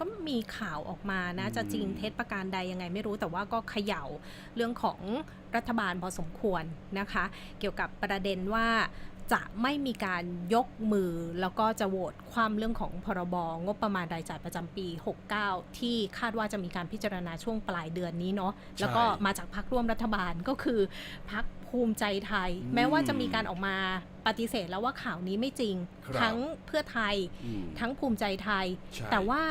ก็มีข่าวออกมานะ จะจริงเท็จประการใดยังไงไม่รู้แต่ว่าก็เขย่าเรื่องของรัฐบาลพอสมควรนะคะ เกี่ยวกับประเด็นว่าจะไม่มีการยกมือแล้วก็จะโหวตความเรื่องของพรบงบประมาณรายจ่ายประจำปี 69 ที่คาดว่าจะมีการพิจารณาช่วงปลายเดือนนี้เนาะแล้วก็มาจากพักร่วมรัฐบาลก็คือพักภูมิใจไทยอืมแม้ว่าจะมีการออกมาปฏิเสธแล้วว่าข่าวนี้ไม่จริงครับทั้งเพื่อไทยอืมทั้งภูมิใจไทยใช่แต่ว่า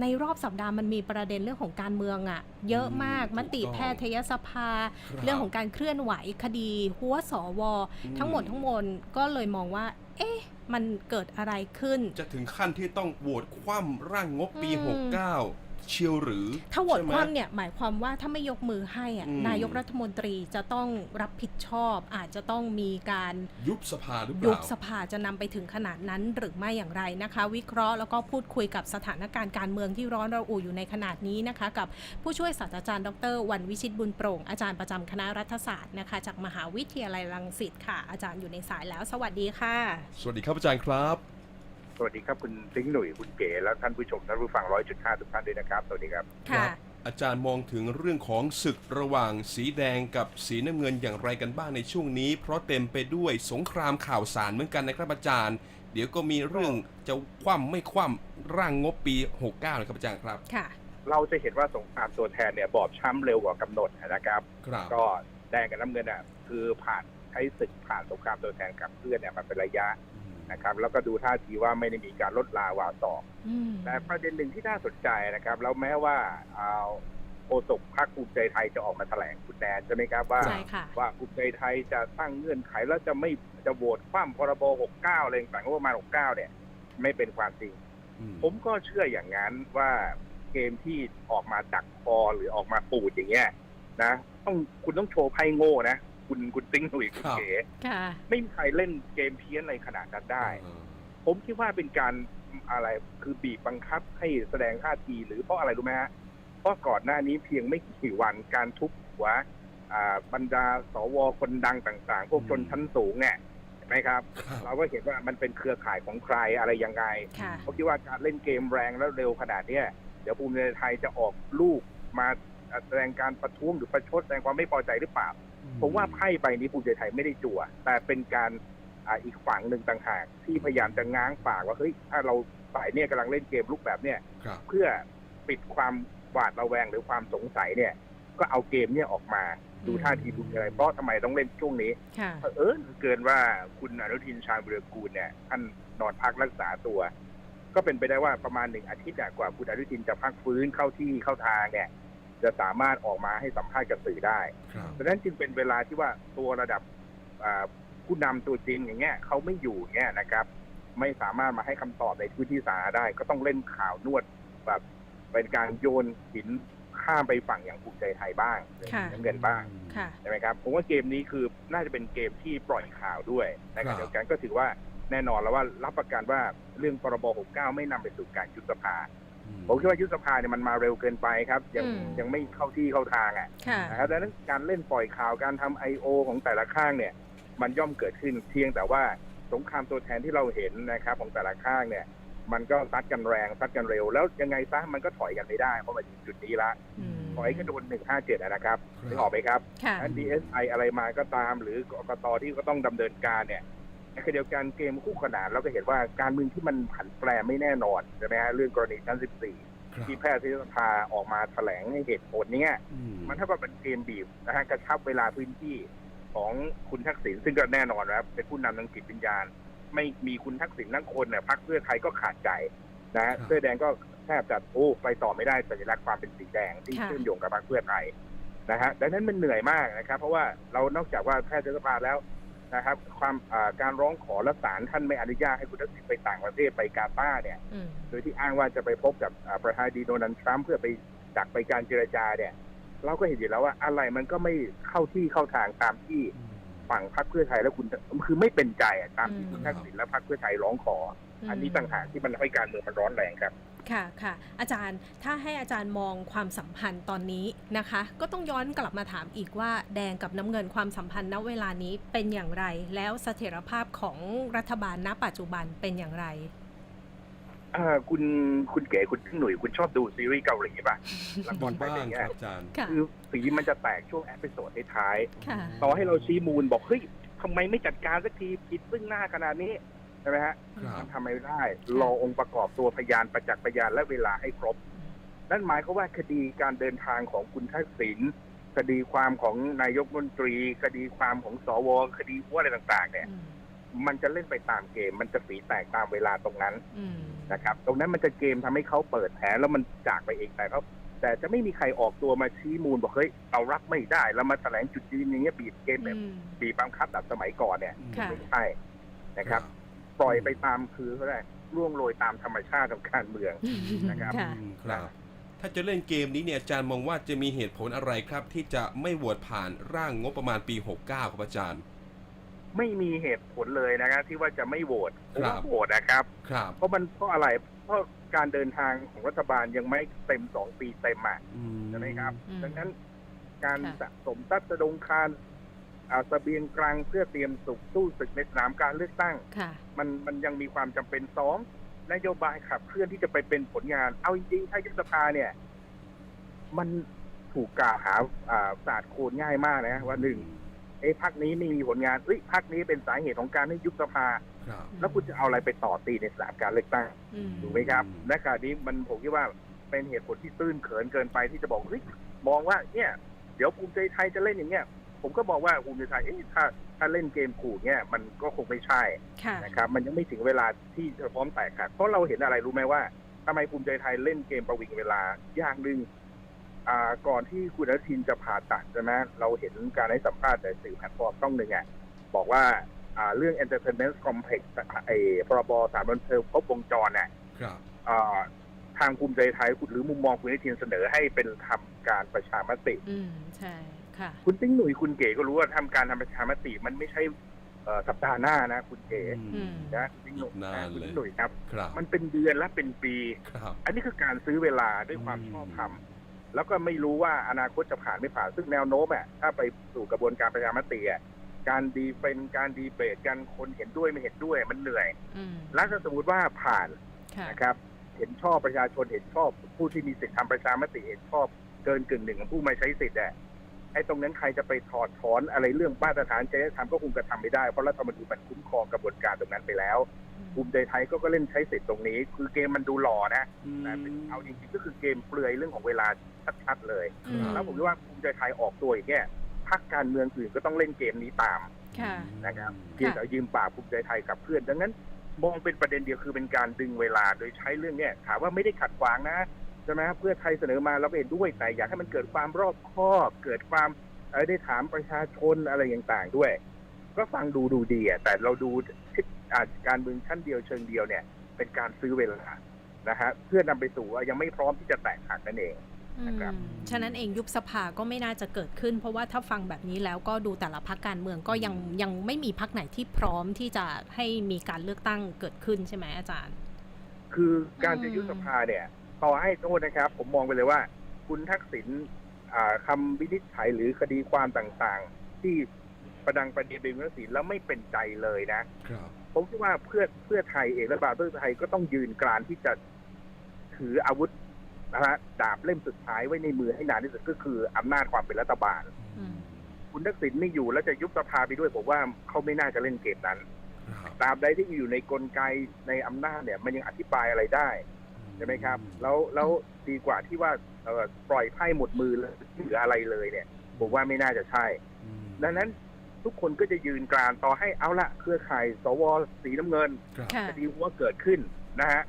ในรอบสัปดาห์มันมีประเด็นเรื่องของการเมืองอะเยอะมากอืมมติถูกต้องแพทยสภาครับเรื่องของการเคลื่อนไหวคดี หัวสวอืมทั้งหมดทั้งมวลก็เลยมองว่า เอ๊ะมันเกิดอะไรขึ้น จะถึงขั้นที่ต้องโหวตคว่ำร่างงบปีอืม69 เชียวหรือ ถ้าโหวตใช่ไหคว่ำเนี่ยหมายความว่าถ้าไม่ยกมือให้อะอืม นายกรัฐมนตรีจะต้องรับผิดชอบ อาจจะต้องมีการยุบสภาหรือเปยุบล่า สภาจะนำไปถึงขนาดนั้นหรือไม่อย่างไรนะคะ วิเคราะห์แล้วก็พูดคุยกับสถานการณ์การเมืองที่ร้อนระอุอยู่ในขนาดนี้นะคะ กับผู้ช่วยศาสตราจารย์ดรวันวิชิตบุญโปร่งอาจารย์ประจำคณะรัฐศาสตร์นะคะ จากมหาวิทยาลัยรังสิตค่ะ อาจารย์อยู่ในสายแล้ว สวัสดีค่ะ สวัสดีครับอาจารย์ครับ สวัสดีครับคุณซิงค์หนุ่ยคุณเก๋และท่านผู้ชมท่านผู้ฟังร้อยจุดห้าทุกท่านด้วยนะครับ สวัสดีครับ ค่ะ อาจารย์มองถึงเรื่องของศึกระหว่างสีแดงกับสีน้ำเงินอย่างไรกันบ้างในช่วงนี้ เพราะเต็มไปด้วยสงครามข่าวสารเหมือนกันนะครับอาจารย์ เดี๋ยวก็มีเรื่องจะคว่ำไม่คว่ำร่างงบปี 69นะครับอาจารย์ครับ ค่ะ เราจะเห็นว่าสงครามตัวแทนเนี่ยบอบช้ำเร็วกว่ากำหนดนะครับ ครับ ก็แดงกับน้ำเงินอะคือผ่านใช้ศึกผ่านสงครามตัวแทนกับเพื่อนเนี่ยมันเป็นระยะ นะครับ แล้วก็ดูท่าทีว่าไม่ได้มีการลดลาวาต่ออืมแต่ประเด็นหนึ่งที่น่าสนใจนะครับ แล้วแม้ว่าเอาโฆษกพรรคภูมิใจไทยจะออกมาแถลงคุณแนนใช่ไหมครับว่าใช่ค่ะว่าภูมิใจไทยจะตั้งเงื่อนไขแล้วจะไม่จะโหวตคว่ำพรบ 69 อะไรต่างๆงบประมาณ 69 เนี่ย ไม่เป็นความจริงอืมผมก็เชื่ออย่างนั้นว่าเกมที่ออกมาดักคอหรือออกมาปูดอย่างเงี้ยนะ ต้องคุณต้องโชว์ไพ่โง่นะ คุณคุณติ้งหนุ่ยคุณเก๋ค่ะ ไม่มีใครเล่นเกมเพี้ยนอะไรขนาดนั้นได้เออผมคิดว่าเป็นการอะไรคือบีบบังคับให้แสดงท่าทีหรือเพราะอะไรรู้ไหมฮะเพราะก่อนหน้านี้เพียงไม่กี่วันการทุบหัวอ่าบรรดาสวคนดังต่าง ๆ พวกชนชั้นสูงเนี่ยเห็นไหมครับครับ เราก็เห็นว่ามันเป็นเครือข่ายของใครอะไรยังไงค่ะผมคิดว่าการเล่นเกมแรงแล้วเร็วขนาดเนี้ยเดี๋ยวภูมิใจไทยจะออกลูกมาแสดงการประท้วงหรือประชดแสดงความไม่พอใจหรือเปล่า ผมว่าไพ่ใบนี้ภูมิใจไทยไม่ได้จั่ว แต่เป็นการอ่าอีกฝั่งหนึ่งต่างหาก ที่พยายามจะง้างปากว่าเฮ้ยถ้าเราฝ่ายเนี่ยกำลังเล่นเกมลูกแบบเนี่ยครับเพื่อปิดความหวาดระแวงหรือความสงสัยเนี่ย ก็เอาเกมเนี่ยออกมาดูท่าทีภูมิใจไทยเพราะทำไมต้องเล่นช่วงนี้ค่ะเผอิญเกินว่าคุณอนุทินชาญวิรกูลเนี่ยท่านนอนพักรักษาตัว ก็เป็นไปได้ว่าประมาณหนึ่งอาทิตย์อะกว่าคุณอนุทินจะพักฟื้นเข้าที่เข้าทางเนี่ย จะสามารถออกมาให้สัมภาษณ์กับสื่อได้ครับดังนั้นจึงเป็นเวลาที่ว่าตัวระดับอ่าผู้นำตัวจริงอย่างเงี้ยเขาไม่อยู่เงี้ยนะครับ ไม่สามารถมาให้คำตอบในพื้นที่สาธารณะได้ ก็ต้องเล่นข่าวนวดแบบเป็นการโยนหินข้ามไปฝั่งอย่างภูมิใจไทยบ้างค่ะน้ำเงินบ้างค่ะใช่ไหมครับผมว่าเกมนี้คือน่าจะเป็นเกมที่ปล่อยข่าวด้วยในขณะครับเดียวกันก็ถือว่าแน่นอนแล้วว่ารับประกันว่าเรื่องพรบ 69 ไม่นำไปสู่การยุบสภา ผมคิดว่ายุบสภาเนี่ยมันมาเร็วเกินไปครับ ยังอืม ยังไม่เข้าที่เข้าทางอะค่ะ นะครับดังนั้นการเล่นปล่อยข่าวการทำไอโอของแต่ละข้างเนี่ย มันย่อมเกิดขึ้นเพียงแต่ว่าสงครามตัวแทนที่เราเห็นนะครับ ของแต่ละข้างเนี่ย มันก็ซัดกันแรงซัดกันเร็ว แล้วยังไงซะมันก็ถอยกันไม่ได้เพราะมาถึงจุดนี้ละอืมถอยก็โดน157อะนะครับครับนึกออกไหมครับ ค่ะ อัน DSI อะไรมาก็ตามหรือกกตที่ก็ต้องดำเนินการเนี่ย ในขณะเดียวกันเกมคู่ขนานเราก็เห็นว่าการเมืองที่มันผันแปรไม่แน่นอนใช่ไหมฮะเรื่องกรณีชั้น 14ครับที่แพทยสภาออกมาแถลงให้เหตุผลเนี่ยอืมันเท่ากับเป็นเกมบีบนะฮะกระชับเวลาพื้นที่ของคุณทักษิณซึ่งก็แน่นอนนะครับเป็นผู้นำทางจิตวิญญาณ ไม่มีคุณทักษิณทั้งคนเนี่ยพรรคเพื่อไทยก็ขาดใจนะฮะเสื้อแดงก็แทบจะโอ้ไปต่อไม่ได้สัญลักษณ์ความเป็นสีแดงที่ค่ะเชื่อมโยงกับพรรคเพื่อไทยนะฮะดังนั้นมันเหนื่อยมากนะครับ เพราะว่าเรานอกจากว่าแพทยสภาแล้ว นะครับ ความอ่าการร้องขอและศาลท่านไม่อนุญาตให้คุณทักษิณไปต่างประเทศไปกาตาร์เนี่ยอืมโดยที่อ้างว่าจะไปพบกับอ่าประธานาธิบดีโดนัลด์ทรัมป์เพื่อไปดักไปการเจรจาเนี่ย เราก็เห็นอยู่แล้วว่าอะไรมันก็ไม่เข้าที่เข้าทางตามที่ฝั่งพรรคเพื่อไทยและคุณคือไม่เป็นใจอะตามที่อืมคุณทักษิณและพรรคเพื่อไทยร้องขอออันนี้ต่างหากที่มันให้การเมืองมันร้อนแรงครับ ค่ะค่ะอาจารย์ถ้าให้อาจารย์มองความสัมพันธ์ตอนนี้นะคะ ก็ต้องย้อนกลับมาถามอีกว่า แดงกับน้ำเงินความสัมพันธ์ณเวลานี้เป็นอย่างไร แล้วเสถียรภาพของรัฐบาลณปัจจุบันเป็นอย่างไรเอ่อคุณคุณเก๋คุณหนุ่ยคุณชอบดูซีรีส์เกาหลีป่ะละคดูรไทยบ้าเป็นงไงครับอาจารย์ค่ะคือสีมันจะแตกช่วงแอพิโซดท้ายค่ะๆต่อให้เราชี้มูลบอกเฮ้ยทำไมไม่จัดการสักทีผิดซึ่งหน้าขนาดนี้ ใช่ไหมฮะครับ มันทำไม่ได้ รอองค์ประกอบตัวพยานประจักษ์พยานและเวลาให้ครบ นั่นหมายความว่าคดีการเดินทางของคุณทักษิณคดีความของนายกรัฐมนตรี คดีความของสวคดีว่าอะไรต่าง ๆ เนี่ยอืมมันจะเล่นไปตามเกม มันจะฝีแตกตามเวลาตรงนั้นอืมนะครับ ตรงนั้นมันจะเกมทำให้เขาเปิดแผลแล้วมันจากไปเองแต่เขาแต่จะไม่มีใครออกตัวมาชี้มูลบอกเฮ้ยเรารับไม่ได้แล้วมาแถลงจุดยืนอย่างเงี้ยบีบเกมแบบอืม บีบบังคับแบบสมัยก่อนเนี่ยค่ะ ไม่ใช่นะครับ ปล่อยไปตามคือเขาได้ล่วงโรยตามธรรมชาติของการเมืองนะครับค่ะอืมครับ ถ้าจะเล่นเกมนี้เนี่ยอาจารย์มองว่าจะมีเหตุผลอะไรครับ ที่จะไม่โหวตผ่านร่างงบประมาณปี 69 ครับอาจารย์ ไม่มีเหตุผลเลยนะครับ ที่ว่าจะไม่โหวตผมครัว่าบโหวตนะครับ ครับเพราะมันเพราะอะไรเพราะการเดินทางของรัฐบาลยังไม่เต็มสองปีเต็มอะอืใช่ไหมครับอืมดังนั้นการค่ะสะสมทรัพย์สะดงคาร อาเสบียงกลางเพื่อเตรียมสุกสู้ศึกในสนามการเลือกตั้งค่ะมันมันยังมีความจำเป็นสองนโยบายขับเคลื่อนที่จะไปเป็นผลงาน เอาจริงๆถ้ายุบสภาเนี่ย มันถูกกล่าวหาอ่าศาสตร์โคนง่ายมากนะว่าหนึ่งเอ้พักนี้ไม่มีผลงานเอ้ยพักนี้เป็นสาเหตุของการให้ยุบสภาครับแล้วคุณจะเอาอะไรไปต่อตีในสนามการเลือกตั้งอืมถูกไหมครับอืมและการนี้มันผมคิดว่าเป็นเหตุผลที่ตื้นเขินเกินไปที่จะบอกเฮ้ยมองว่าเนี่ย เดี๋ยวภูมิใจไทยจะเล่นอย่างเงี้ย ผมก็บอกว่าภูมิใจไทยเอ๊ะถ้าถ้าเล่นเกมขู่เนี่ยมันก็คงไม่ใช่ค่ะนะครับมันยังไม่ถึงเวลาที่จะพร้อมแตกหักเพราะเราเห็นอะไรรู้ไหมว่าทำไมภูมิใจไทยเล่นเกมประวิงเวลาอย่างหนึ่งอ่าก่อนที่คุณอนุทินจะผ่าตัดใช่ไหมเราเห็นการให้สัมภาษณ์ในสื่อแพลตฟอร์มต้องหนึ่งอะบอกว่าอ่าเรื่อง entertainment complex ไอ้พรบสารบันเทิงครบวงจรเนี่ยครับเอ่อทางภูมิใจไทยหรือมุมมองคุณอนุทินเสนอให้เป็นทำการประชามติ อืมใช่ ค่ะ คุณติ้งหนุ่ยคุณเก๋ก็รู้ว่าทำการทำประชามติมันไม่ใช่เอ่อสัปดาห์หน้านะคุณเก๋อืมนะคุณติ้งหนุ่ยนานคุณเลยติ้งหนุ่ยครับครับ มันเป็นเดือนและเป็นปีครับอันนี้คือการซื้อเวลาด้วยความอืมชอบธรรมแล้วก็ไม่รู้ว่าอนาคตจะผ่านไม่ผ่านซึ่งแนวโน้มอะถ้าไปสู่กระบวนการประชามติอะการดีเป็นการดีเบตกันคนเห็นด้วยไม่เห็นด้วย มันเหนื่อยอืมแล้วถ้าสมมติว่าผ่านค่ะนะครับ เห็นชอบประชาชนเห็นชอบผู้ที่มีสิทธิทำประชามติเห็นชอบเกินกึ่งหนึ่งของผู้มาใช้สิทธิ์อะไอ้ตรงนั้นใครจะไปถอดถอนอะไรเรื่องมาตรฐานจริยธรรมก็คงจะทำไม่ได้เพราะรัฐธรรมนูญมันคุ้มครองกระบวนการตรงนั้นไปแล้วภูมิใจไทยก็ก็เล่นใช้สิทธิ์ตรงนี้ คือเกมมันดูหล่อนะแต่เป็นเอาจริงๆก็คือเกมเปลือยเรื่องของเวลาชัดๆเลยอืมแล้วผมคิดว่าภูมิใจไทยออกตัวอย่างเงี้ยพรรคการเมืองอื่นก็ต้องเล่นเกมนี้ตามค่ะนะครับเพียงแต่ยืมปากภูมิใจไทยกับเพื่อนดังนั้น มองเป็นประเด็นเดียวคือเป็นการดึงเวลาโดยใช้เรื่องเนี้ยถามว่าไม่ได้ขัดขวางนะใช่ไหมเพื่อไทยเสนอมาเราก็เห็นด้วยแต่อยากให้มันเกิดความรอบคอบเกิดความเอ่อได้ถามประชาชนอะไรต่างๆด้วย ก็ฟังดูดูดีอะแต่เราดูทิศอ่าการเมืองชั้นเดียวเชิงเดียวเนี่ย เป็นการซื้อเวลานะฮะเพื่อนำไปสู่ว่ายังไม่พร้อมที่จะแตกหักนั่นเองอืนะครับมฉะนั้นเองยุบสภาก็ไม่น่าจะเกิดขึ้น เพราะว่าถ้าฟังแบบนี้แล้วก็ดูแต่ละพักการเมืองก็ยังยังไม่มีพักไหนที่พร้อมที่จะให้มีการเลือกตั้งเกิดขึ้นใช่ไหมอาจารย์ คือการจะอืมยุบสภาเนี่ย ต่อให้โทษนะครับ ผมมองไปเลยว่า คุณทักษิณอ่าคำวินิจฉัยหรือคดีความต่างๆ ที่ประดังประเด็นเป็นคุณทักษิณแล้วไม่เป็นใจเลยนะครับผมคิดว่าเพื่อเพื่อไทยเองและบาลเพื่อไทยก็ต้องยืนกรานที่จะถืออาวุธนะฮะดาบเล่มสุดท้ายไว้ในมือให้นานที่สุดก็คืออำนาจความเป็นรัฐบาลอืมคุณทักษิณไม่อยู่แล้วจะยุบสภาไปด้วยผมว่าเขาไม่น่าจะเล่นเกมนั้นครับตราบใดที่อยู่ในกลไกในอำนาจเนี่ย มันยังอธิบายอะไรได้ ใช่ไหมครับ แล้วแล้วดีกว่าที่ว่าเอ่อปล่อยไพ่หมดมือเลยไม่เหลืออะไรเลยเนี่ยผมว่าไม่น่าจะใช่ อืมดังนั้นทุกคนก็จะยืนกรานต่อให้เอาละเครือข่ายสวสีน้ำเงินครับค่ะ คดีว่าเกิดขึ้นนะฮะ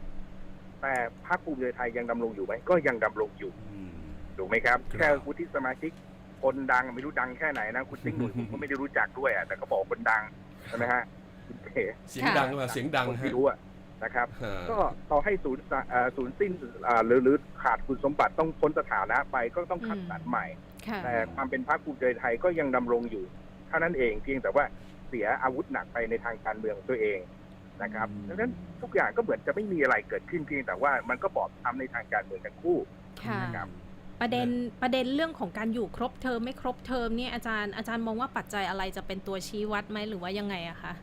แต่พรรคภูมิใจไทยยังดำรงอยู่ไหมก็ยังดำรงอยู่ อืม ถูกไหมครับ ครับ แค่วุฒิสมาชิกคนดังไม่รู้ดังแค่ไหนนะ คุณติ๊งหนุ่ยผมก็ไม่ได้รู้จักด้วยอะแต่ก็บอกคนดังใช่ไหมฮะคุณเก๋เสียงดังหรือเปล่าเสียงดังคนฮะ ที่รู้อะ นะครับฮะก็ต่อให้ศูนย์สะเอ่อศูนย์สิ้นอ่าหรือหรือขาดคุณสมบัติต้องพ้นสถานะไปก็ต้องคัดสรรใหม่ค่ะแต่ความเป็นพรรคภูมิใจไทยก็ยังดำรงอยู่เท่านั้นเองเพียงแต่ว่าเสียอาวุธหนักไปในทางการเมืองของตัวเองนะครับอืมดังนั้นทุกอย่างก็เหมือนจะไม่มีอะไรเกิดขึ้นเพียงแต่ว่ามันก็บอบช้ำในทางการเมืองทั้งคู่ค่ะนะครับประเด็นประเด็นเรื่องของการอยู่ครบเทอมไม่ครบเทอมเนี่ยอาจารย์อาจารย์มองว่าปัจจัยอะไรจะเป็นตัวชี้วัดไหมหรือว่ายังไงอะคะ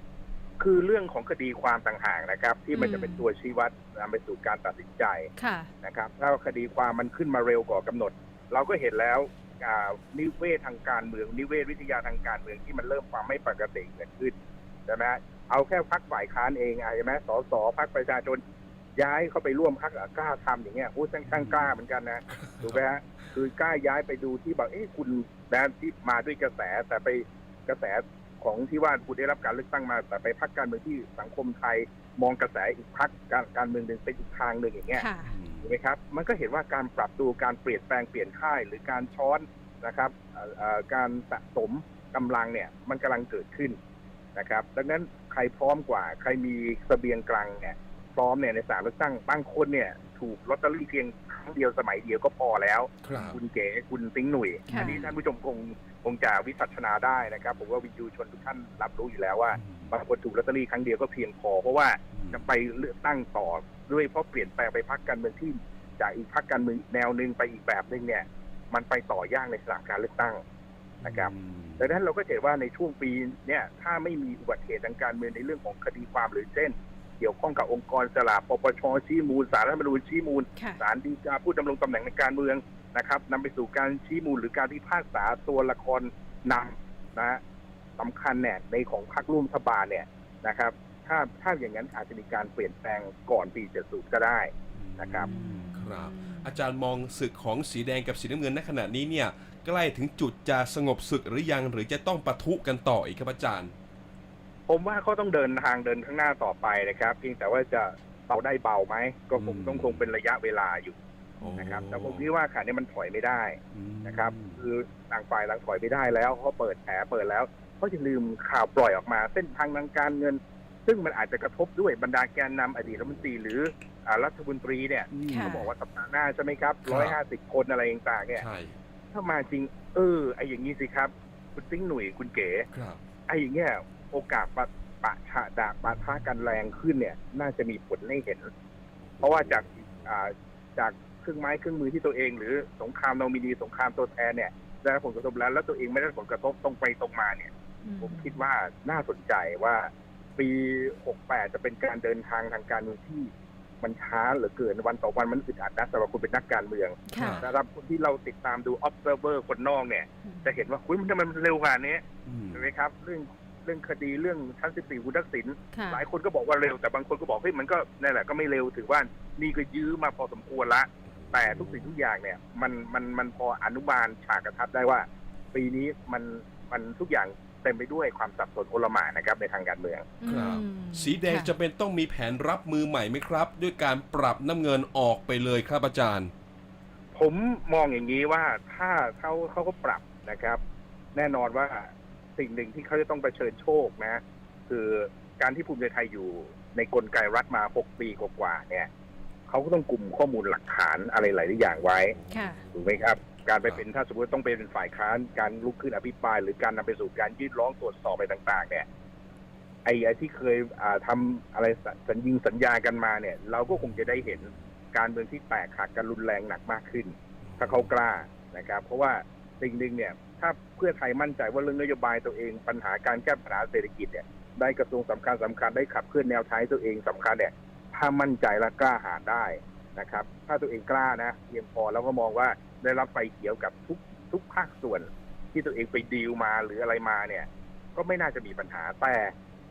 คือเรื่องของคดีความต่างหากนะครับ ที่มันอืมจะเป็นตัวชี้วัดนำไปสู่การตัดสินใจค่ะนะครับ ถ้าคดีความมันขึ้นมาเร็วกว่ากำหนด เราก็เห็นแล้วอ่านิเวศทางการเมือง นิเวศวิทยาทางการเมืองที่มันเริ่มความไม่ปกติเกิดขึ้นใช่ไหมเอาแค่พักฝ่ายค้านเองอะใช่ไหมสสพักประชาชนย้ายเข้าไปร่วมพักกล้าทำอย่างเงี้ยโอ้ช่างช่างกล้าเหมือนกันนะถูกไหมฮะคือกล้าย้ายไปดูที่แบบเอ๊ะคุณนะที่มาด้วยกระแสแต่ไปกระแส ของที่ว่าคุณได้รับการเลือกตั้งมา แต่ไปพักการเมืองที่สังคมไทยมองกระแสอีกพักการการเมืองหนึ่งเป็นอีกทางหนึ่งอย่างเงี้ยค่ะถูกไหมครับมันก็เห็นว่าการปรับตัวการเปลี่ยนแปลงเปลี่ยนค่ายหรือการช้อนนะครับเอ่อเอ่อการสะสมกำลังเนี่ยมันกำลังเกิดขึ้นนะครับดังนั้นใครพร้อมกว่า ใครมีเสบียงกลางเนี่ยพร้อมเนี่ยในสามเลือกตั้งบางคนเนี่ยถูกลอตเตอรี่เพียงครั้งเดียวสมัยเดียวก็พอแล้วครับคุณเก๋คุณติ้งหนุ่ยค่ะอันี้ท่านผู้ชมคงค งจะวิจัชนาได้นะครับ ผมว่าวิจูชนทุกท่านรับรู้อยู่แล้วว่าบางคนถูกลอตเตอรี่ครั้งเดียวก็เพียงพอ เพราะว่าจะไปเลือกตั้งต่อด้วยเพราะเปลี่ยนแปลงไปพักการเมืองที่จากอีกพักการเมืองแนวหนึ่งไปอีกแบบหนึ่งเนี่ย มันไปต่อยากในสนามการเลือกตั้งนะครับดังนั้นเราก็เห็นว่าในช่วงปีเนี่ยถ้าไม่มีอุบัติเหตุทางการเมืองในเรื่องของคดีความหรือเช่น เกี่ยวข้องกับองค์กรสลากปปชชี้มูลสารรัฐธรรมนูญชี้มูลค่ะศาลฎีกาผู้ดำรงตำแหน่งในการเมือง นะครับนำไปสู่การชี้มูลหรือการพิพากษาตัวละครนำนะฮะสำคัญเนี่ยในของพรรคร่วมรัฐบาลเนี่ยนะครับ ถ้าถ้าอย่างนั้นอาจจะมีการเปลี่ยนแปลงก่อนปี 70 ก็ได้นะครับ ครับ อาจารย์มองศึกของสีแดงกับสีน้ำเงินในขณะนี้เนี่ยใกล้ถึงจุดจะสงบศึกหรือยังหรือจะต้องปะทุกันต่ออีกครับอาจารย์ ผมว่าเขาต้องเดินทางเดินข้างหน้าต่อไปนะครับ เพียงแต่ว่าจะเบาได้เบาไหมก็คงอืมต้องคงเป็นระยะเวลาอยู่ นะครับแต่ผมคิดว่าขานี้มันถอยไม่ได้นะครับ คือต่างฝ่ายต่างถอยไม่ได้แล้วเขาเปิดแผลเปิดแล้วเขาจะลืมข่าวปล่อยออกมา เส้นทางทางการเงิน ซึ่งมันอาจจะกระทบด้วยบรรดาแกนนำอดีตรัฐมนตรีหรืออ่ารัฐมนตรีเนี่ยค่ะเขาบอกว่าสัปดาห์หน้าใช่ไหมครับครัร้บอยห้าสิบคนอะไรต่างๆเนี่ยใช่ถ้ามาจริง เออไออย่างนี้สิครับ คุณติ้งหนุ่ยคุณเก๋ครับไอ้อย่างเงี้ยโอกาสปะปะฉะดาปะทะกันแรงขึ้นเนี่ย น่าจะมีผลให้เห็น เพราะว่าจากอ่าจาก เครื่องไม้เครื่องมือที่ตัวเอง หรือสงครามโนมินีสงครามตัวแทนเนี่ยได้รับผลกระทบแล้วแล้วตัวเองไม่ได้รับผลกระทบตรงไปตรงมาเนี่ย ผมคิดว่าน่าสนใจว่าปี 68 จะเป็นการเดินทางทางการเมืองที่มันช้าเหลือเกินวันต่อวันมันอึดอัดนะสำหรับคนเป็นนักการเมืองค่ะสำหรับคนที่เราติดตามดู observer คนนอกเนี่ย จะเห็นว่าคุยมันทำไมมันเร็วขนาดนี้อืมใช่ไหมครับ เรื่องเรื่องคดีเรื่องชั้นสิบสี่คุณทักษิณค่ะหลายคนก็บอกว่าเร็วแต่บางคนก็บอกเฮ้ยมันก็นั่นแหละก็ไม่เร็วถือว่านี่ก็ยื้อมาพอสมควรละ แต่ทุกสิ่งทุกอย่างเนี่ยมันมันมันพออนุมานฉากกระทัดได้ว่า ปีนี้มันมันทุกอย่างเต็มไปด้วยความสับสนโอลหม่านนะครับในทางการเมือง ครับอืมสีแดงค่ะ จะเป็นต้องมีแผนรับมือใหม่ไหมครับ ด้วยการปรับน้ำเงินออกไปเลยครับอาจารย์ ผมมองอย่างนี้ว่าถ้าเขาเขาก็ปรับนะครับ แน่นอนว่าสิ่งหนึ่งที่เขาจะต้องเผชิญโชคนะ คือการที่ภูมิใจไทยอยู่ในกลไกรัฐมา 6 ปีกว่าๆเนี่ย เขาก็ต้องกลุ่มข้อมูลหลักฐานอะไรหลายๆอย่างไว้ค่ะถูกไหมครับ การไปเป็นถ้าสมมติต้องไปเป็นฝ่ายค้านการลุกขึ้นอภิปราย หรือการนำไปสู่การยื่นร้องตรวจสอบอะไรต่าง ๆ เนี่ยไอ้ไอ้ที่เคยอ่าทำอะไรสสัญญิงสัญญากันมาเนี่ย เราก็คงจะได้เห็นการเมืองที่แตกหักกันรุนแรงหนักมากขึ้น ถ้าเขากล้านะครับ เพราะว่าสิ่งหนึ่งเนี่ย ถ้าเพื่อไทยมั่นใจว่าเรื่องนโยบายตัวเองปัญหาการแก้ปัญหาเศรษฐกิจเนี่ยได้กระทรวงสำคัญสำคัญได้ขับเคลื่อนแนวทางตัวเองสำคัญเนี่ย ถ้ามั่นใจและกล้าหาญได้นะครับ ถ้าตัวเองกล้านะเพียงพอแล้วก็มองว่าได้รับไฟเขียวกับทุกทุกภาคส่วน ที่ตัวเองไปดีลมาหรืออะไรมาเนี่ย ก็ไม่น่าจะมีปัญหาแต่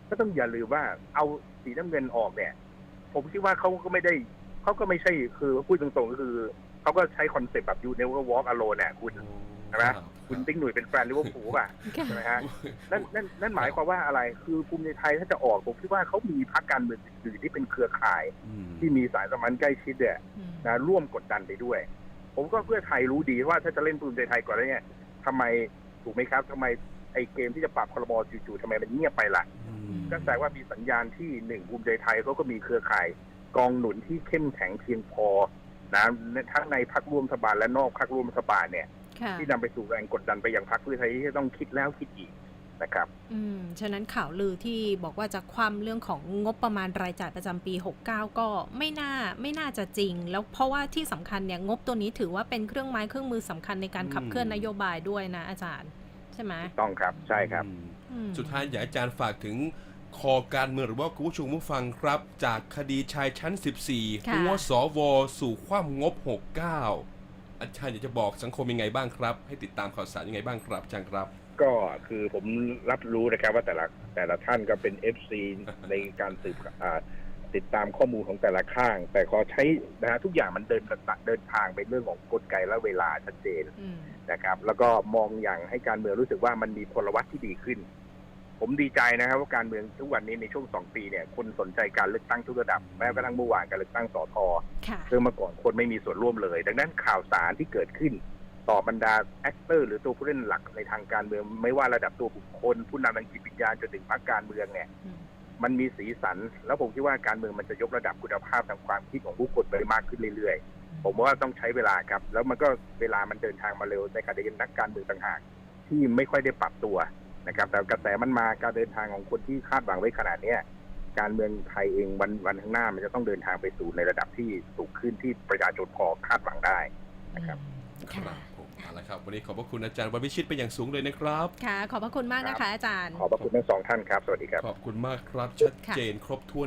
ก็ต้องอย่าลืมว่าเอาสีน้ำเงินออกเนี่ย ผมคิดว่าเขาก็ไม่ได้เขาก็ไม่ใช่คือพูดตรงๆก็คือเขาก็ใช้คอนเซ็ปต์แบบยูเนเวอร์วอล์กอโลเนี่ยคุณใช่ไหม คุณติ๊กหนุ่ยเป็นแฟนลิเวอร์พูลป่ะค่ะใช่ไหมฮะนั่นนั่นนั่นหมายความว่าอะไรคือภูมิใจไทยถ้าจะออกผมคิดว่าเขามีพรรคการเมืองอื่นๆที่เป็นเครือข่าย ที่มีสายสัมพันธ์ใกล้ชิดเนี่ยอืมนะร่วมกดดันไปด้วย ผมก็เพื่อไทยรู้ดีว่าถ้าจะเล่นภูมิใจไทยก่อนแล้วเนี่ยทำไมถูกไหมครับทำไมไอเกมที่จะปรับครมจู่ๆทำไมมันเงียบไปล่ะก็แสดงว่ามีสัญญาณที่หนึ่งภูมิใจไทยเขาก็มีเครือข่าย กองหนุนที่เข้มแข็งเพียงพอนะทั้งในพรรคร่วมรัฐบาลและนอกพรรคร่วมรัฐบาลเนี่ยค่ะ ที่นำไปสู่แรงกดดันไปยังพรรคเพื่อไทยที่จะต้องคิดแล้วคิดอีกนะครับ อืม ฉะนั้นข่าวลือที่บอกว่าจะคว่ำเรื่องของงบประมาณรายจ่ายประจำปี 69 ก็ไม่น่าไม่น่าจะจริง แล้วเพราะว่าที่สำคัญเนี่ยงบตัวนี้ถือว่าเป็นเครื่องไม้เครื่องมือสำคัญในการขับเคลื่อนนโยบายด้วยนะอาจารย์ ใช่ไหมต้องครับใช่ครับอืมสุดท้ายอยากให้อาจารย์ฝากถึงคอการเมืองหรือว่าคุณผู้ชมผู้ฟังครับ จากคดีชายชั้น 14ค่ะหัวสว สู่ความงบ 69 อาจารย์อยากจะบอกสังคมยังไงบ้างครับ ให้ติดตามข่าวสารยังไงบ้างครับอาจารย์ครับ ก็คือผมรับรู้นะครับว่าแต่ละแต่ละท่านก็เป็น FC ในการสืบอ่าติดตามข้อมูลของแต่ละข้าง แต่ขอใช้นะฮะทุกอย่างมันเดินเดินทางไปเรื่องของกลไกและเวลาชัดเจนอืมนะครับ แล้วก็มองอย่างให้การเมืองรู้สึกว่ามันมีพลวัตที่ดีขึ้น ผมดีใจนะครับว่าการเมืองทุกวันนี้ในช่วงสองปีเนี่ยคนสนใจการเลือกตั้งทุกระดับแม้กระทั่งเมื่อวานการเลือกตั้งสอทอค่ะซึ่งเมื่อก่อนคนไม่มีส่วนร่วมเลย ดังนั้นข่าวสารที่เกิดขึ้น ต่อบรรดาแอคเตอร์ หรือตัวผู้เล่นหลักในทางการเมือง ไม่ว่าระดับตัวบุคคล ผู้นำทางจิตวิญญาณจนถึงพรรคการเมืองเนี่ยอืมมันมีสีสัน แล้วผมคิดว่าการเมืองมันจะยกระดับคุณภาพทางความคิดของผู้คนไปมากขึ้นเรื่อยๆ ผมว่าต้องใช้เวลาครับ แล้วมันก็เวลามันเดินทางมาเร็วในขณะเดียวกันนักการเมืองต่างหากที่ไม่ค่อยได้ปรับตัว นะครับ แต่กระแสมันมาการเดินทางของคนที่คาดหวังไว้ขนาดเนี้ยการเมืองไทยเองวันวันข้างหน้ามันจะต้องเดินทางไปสู่ในระดับที่สูงขึ้นที่ประชาชนพอคาดหวังได้นะครับคค่ะรับผมเอาละครับ วันนี้ขอบพระคุณอาจารย์วันวิชิตเป็นอย่างสูงเลยนะครับ ค่ะ ขอบพระคุณมากนะคะอาจารย์ ขอบพระคุณทั้งสองท่านครับ สวัสดีครับ ขอบคุณมากครับ ชัดเจนครบถ้วน